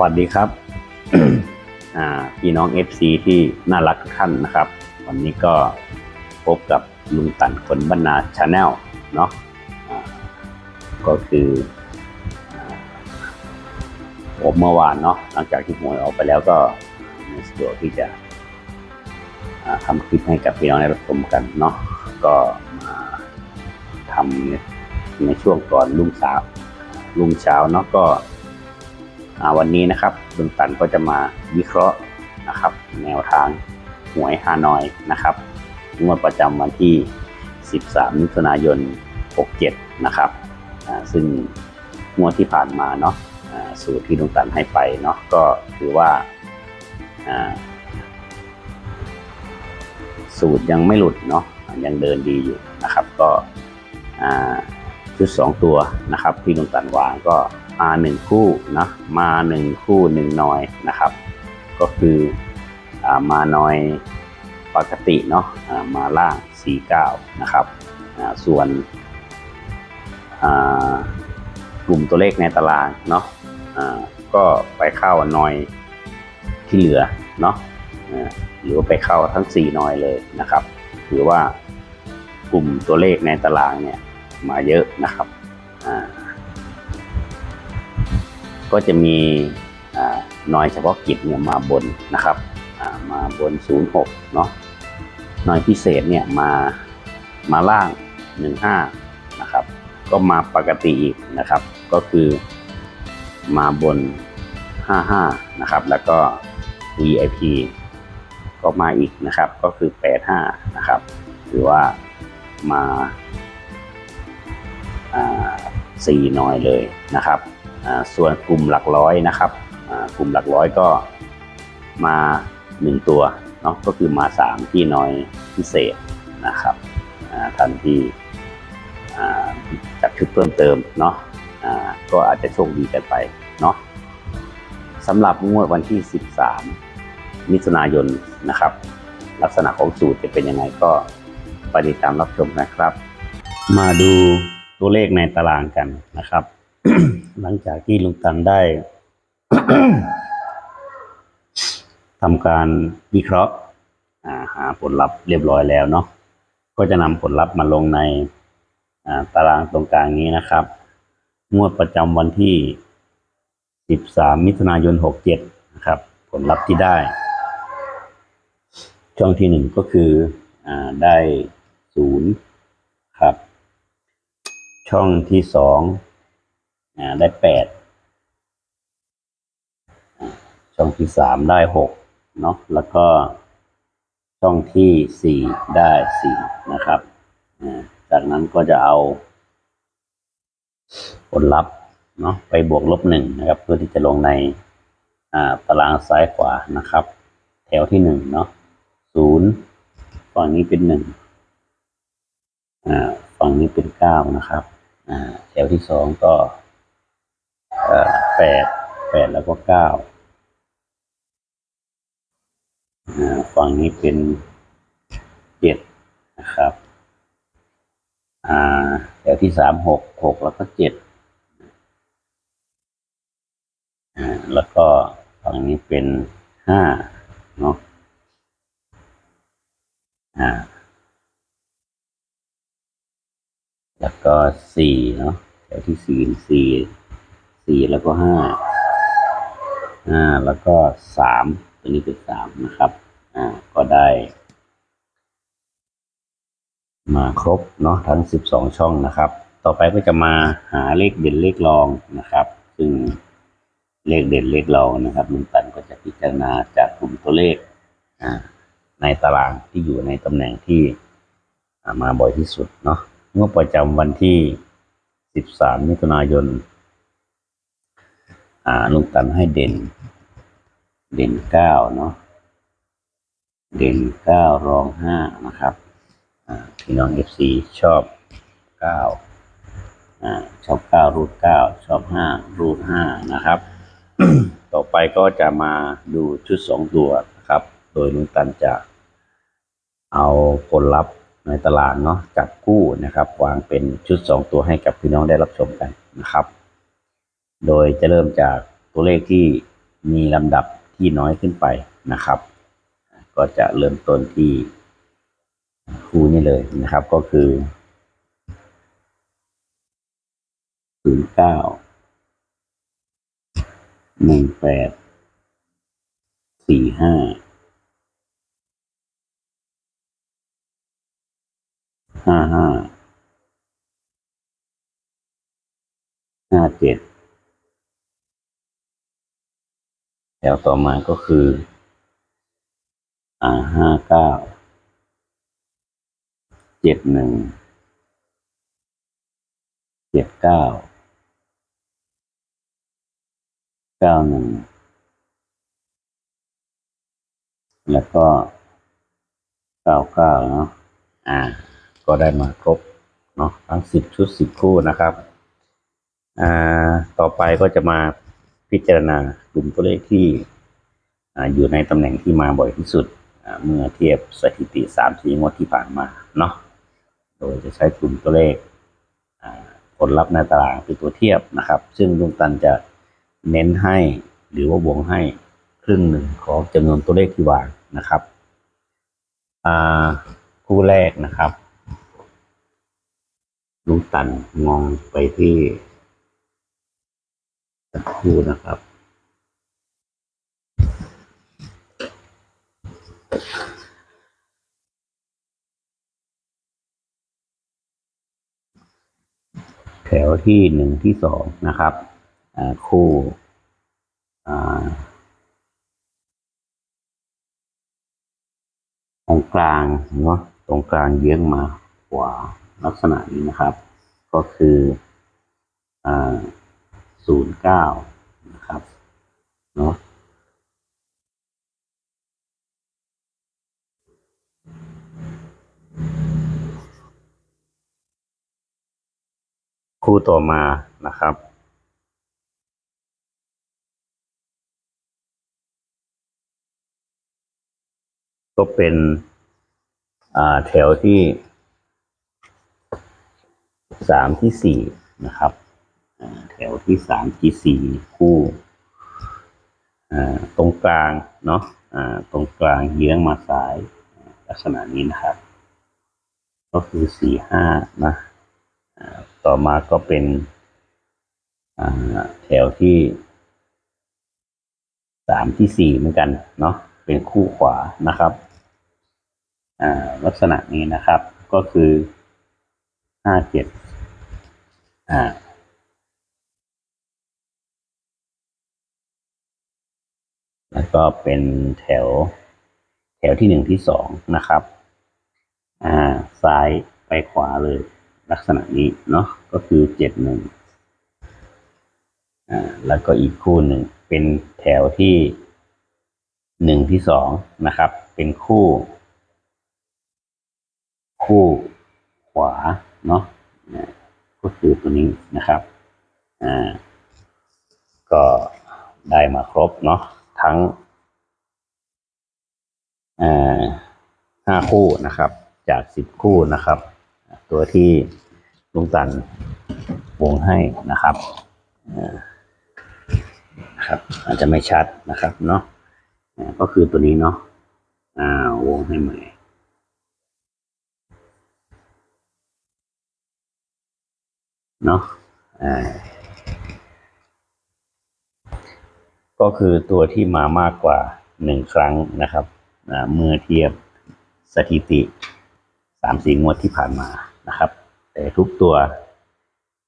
วัสดีครับพี่น้อง FC ที่น่ารักทุกท่านนะครับ วันนี้ก็พบกับลุงตันคนบรรณาชาแนลเนาะก็คือผมเมื่อวานเนาะหลังจากที่หวยออกไปแล้วก็ไม่สะดวกที่จะทำคลิปให้กับพี่น้องได้รับชมกันเนาะก็มาทำในช่วงก่อนรุ่งเช้ารุ่งเช้าเนาะก็ วันนี้นะครับลุงตันก็จะมาวิเคราะห์นะครับ แนวทางหวยฮานอยนะครับงวดประจำวันที่ 13 มิถุนายน 67 นะครับซึ่งงวดที่ผ่านมาเนาะสูตรที่ลุงตันให้ไปเนาะก็ถือว่าสูตรยังไม่หลุดเนาะยังเดินดีอยู่นะครับ ก็ชุด 2 ตัวนะครับที่ลุงตันวางก็ มาหนึ่งคู่นะมาหนึ่งคู่หนึ่งน้อยนะครับ ก็คืออมาน้อยปกติเนาะอ่ามาล่าง49นะครับส่วนกลุ่มตัวเลขในตารางเนาะก็ไปเข้าน้อยที่เหลือเนาะหรือว่าไปเข้าทั้ง 4น้อยเลยนะครับถือว่ากลุ่มตัวเลขในตารางเนี่ยมาเยอะนะครับอ่า ก็จะมีน้อยเฉพาะกิจเนี่ยมาบนนะครับมาบน 06 เนาะน้อยพิเศษเนี่ยมามาล่าง 15 นะครับ ก็มาปกติอีกนะครับ ก็คือมาบน 55 นะครับ แล้วก็ VIP ก็มาอีกนะครับ ก็คือ 85 นะครับ หรือว่ามาาสี่น้อยเลยนะครับ ส่วนกลุ่มหลักร้อยนะครับกลุ่มหลักร้อยก็มา 1 ตัวเนาะก็คือมา 3 ที่น้อยพิเศษนะครับท่านที่อ่าจัดชุดเพิ่มเติมเนาะก็อาจจะโชคดีกันไปเนาะสำหรับงวดวันที่ 13 มิถุนายนนะครับ ลักษณะของสูตรจะเป็นยังไงก็ไปติดตามรับชมนะครับ มาดูตัวเลขในตารางกันนะครับ หลังจากที่ลุงตันได้ทำการวิเคราะห์หาผลลัพธ์เรียบร้อยแล้วเนาะก็จะนำผลลัพธ์มาลงในตารางตรงกลางนี้นะครับ งวดประจำวันที่ 13 มิถุนายน 67 นะครับ ผลลัพธ์ที่ได้ ช่องที่หนึ่งก็คืออได้ศูนย์ครับ ช่องที่ส อ่าได้แปดช่องที่สามได้หกเนาะแล้วก็ช่องที่สี่ได้สี่นะครับ จากนั้นก็จะเอาผลลัพธ์เนาะไปบวกลบหนึ่งนะครับ เพื่อที่จะลงในอ่าตารางซ้ายขวานะครับ แถวที่หนึ่งเนาะศูนย์ฝั่งนี้เป็นหนึ่งอ่าฝั่งนี้เป็นเก้านะครับอ่าแถวที่สองก็ แปดแปดแล้วก็เก้าอ่าฝั่งนี้เป็นเจ็ดนะครับอ่าแถวที่สามหกหกแล้วก็เจ็ดอ่าแล้วก็ฝั่งนี้เป็นห้าเนาะอ่า แล้วก็สี่เนาะแถวที่สี่สี่ สี่แล้วก็ห้าห้าแล้วก็สามตัวนี้เป็นสามนะครับอ่าก็ได้ มาครบเนาะทั้งสิบสองช่องนะครับ ต่อไปก็จะมาหาเลขเด่นเลขรองนะครับ ซึ่งเลขเด่นเลขรองนะครับลุงตันก็จะพิจารณาจากกลุ่มตัวเลขอ่าในตารางที่อยู่ในตำแหน่งที่อ่ามาบ่อยที่สุดเนาะงวดประจำวันที่ 13 มิถุนายน อ่าลุงตันให้เด่น เด่นเก้าเนาะเด่นเก้ารองห้านะครับพี่น้องเอฟซีชอบเก้าอ่าชอบเก้ารูดเก้าชอบห้ารูดห้านะครับ ต่อไปก็จะมาดูชุดสองตัวนะครับ โดยลุงตันจะเอาผลลัพธ์ในตลาดเนาะจับกู้นะครับ วางเป็นชุดสองตัวให้กับพี่น้องได้รับชมกันนะครับ โดยจะเริ่มจากตัวเลขที่มีลำดับที่น้อยขึ้นไปนะครับ ก็จะเริ่มต้นที่คู่นี้เลยนะครับก็คือศูนย์เก้าหนึ่งแปดสี่ห้าห้าห้าห้าเจ็ด แถวต่อมาก็คือ อ่าห้าเก้าเจ็ดหนึ่งเจ็ดเก้าเก้าหนึ่งแล้วก็เก้าเก้าเนาะอ่า ก็ได้มาครบเนาะทั้งสิบชุดสิบคู่นะครับ อ่า ต่อไปก็จะมา พิจารณากลุ่มตัวเลขที่ออยู่ในตำแหน่งที่มาบ่อยที่สุด เมื่อเทียบสถิติสามสี่งวดที่ผ่านมาเนาะโดยจะใช้กลุ่มตัวเลขผลลัพธ์ในตารางเป็นตัวเทียบนะครับ ซึ่งลุงตันจะเน้นให้หรือว่าบวงให้ครึ่งหนึ่งของจำนวนตัวเลขที่วางนะครับคู่แรกนะครับลุงตันมองไปที่ สักครู่นะครับ แถวที่หนึ่งที่สองนะครับคู่อ่าตรงกลางเนาะตรงกลางเยื้องมาขวาลักษณะนี้นะครับ ก็คืออ่า ศูนย์เก้านะครับเนาะคู่ต่อมานะครับ ก็เป็นแถวที่สามที่สี่นะครับ แถวที่สามที่สี่คู่ตรงกลางเนาะตรงกลางเยื้องมาซ้ายลักษณะนี้นะครับ ก็คือสี่ห้านะต่อมาก็เป็นแถวที่สามที่สี่เหมือนกันเนาะเป็นคู่ขวานะครับลักษณะนี้นะครับก็คือห้าเจ็ดอ่า แล้วก็เป็นแถวแถวที่หนึ่งที่สองนะครับ อ่า ซ้ายไปขวาเลย ลักษณะนี้เนาะ ก็คือเจ็ดหนึ่งอ่า แล้วก็อีกคู่หนึ่งเป็นแถวที่หนึ่งที่สองนะครับ เป็นคู่ คู่ขวาเนาะก็คือตัวนี้นะครับ อ่า ก็ได้มาครบเนาะ ทั้งห้าคู่นะครับ จากสิบคู่นะครับ ตัวที่ลุงตันวงให้นะครับอ่าครับ อาจจะไม่ชัดนะครับเนาะก็คือตัวนี้เนาะอ่าวงให้ใหม่เนาะอ่า ก็คือตัวที่มามากกว่าหนึ่งครั้งนะครับเมื่อเทียบสถิติสามสี่งวดที่ผ่านมานะครับ แต่ทุกตัว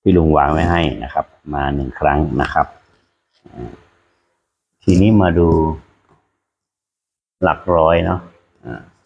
ที่ลุงวางไว้ให้นะครับ มาหนึ่งครั้งนะครับ ทีนี้มาดูหลักร้อยเนาะ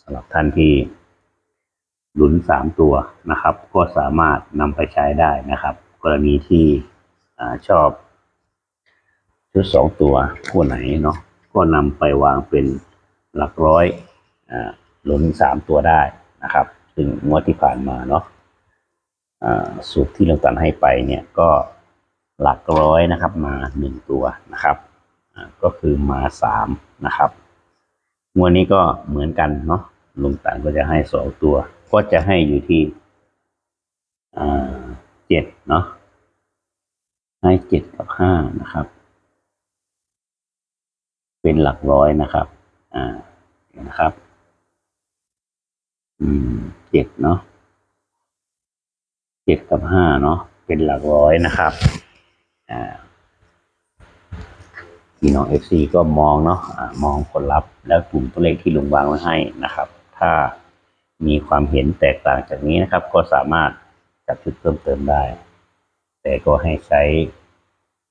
สำหรับท่านที่หลุนสามตัวนะครับ ก็สามารถนำไปใช้ได้นะครับ กรณีที่อชอบ ชุดสองตัวคู่ไหนเนาะก็นำไปวางเป็นหลักร้อยอ่าลุ้นสามตัวได้นะครับซึ่งงวดที่ผ่านมาเนาะสูตรที่เราตันให้ไปเนี่ยก็หลักร้อยนะครับมาหนึ่งตัวนะครับก็คือมาสามนะครับงวดนี้ก็เหมือนกันเนาะลุงตันก็จะให้สองตัว ก็จะให้อยู่ที่เจ็ดเนาะให้เจ็ดกับห้านะครับ เป็นหลักร้อยนะครับ อ่านะครับ อืมเจ็ดเนาะเจ็ดกับห้าเนาะเป็นหลักร้อยนะครับ อ่าพี่น้องเอฟซีก็มองเนาะอ่ามองผลลัพธ์แล้วกลุ่มตัวเลขที่ลุงวางไว้ให้นะครับ ถ้ามีความเห็นแตกต่างจากนี้นะครับ ก็สามารถจับชุดเพิ่มเติมได้ แต่ก็ให้ใช้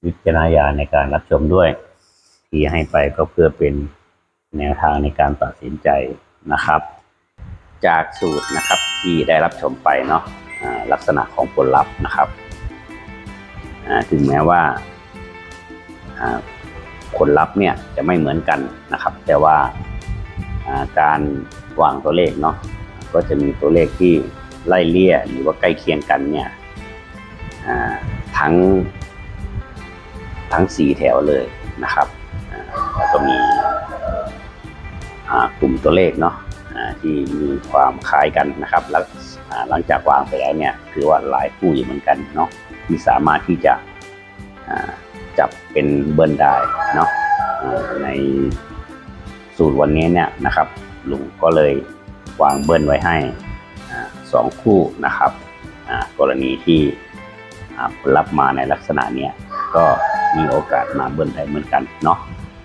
วิจารณญาณในการรับชมด้วย ที่ให้ไปก็เพื่อเป็นแนวทางในการตัดสินใจนะครับ จากสูตรนะครับที่ได้รับชมไปเนาะลักษณะของผลลัพธ์นะครับถึงแม้ว่าผลลัพธ์เนี่ยจะไม่เหมือนกันนะครับ แต่ว่าการวางตัวเลขเนาะก็จะมีตัวเลขที่ไล่เลี่ยหรือว่าใกล้เคียงกันเนี่ยทั้งทั้งสี่แถวเลยนะครับ ก็มีกลุ่มตัวเลขเนาะที่มีความคล้ายกันนะครับแล้วหลังจากวางไปแล้วเนี่ยคือว่าหลายคู่อยู่เหมือนกันเนาะที่สามารถที่จะจับเป็นเบิร์นได้เนาะในสูตรวันนี้เนี่ยนะครับลุงก็เลยวางเบิร์นไว้ให้สองคู่นะครับกรณีที่อ่าผลลัพธ์มาในลักษณะเนี้ยก็มีโอกาสมาเบิร์นได้เหมือนกันเนาะ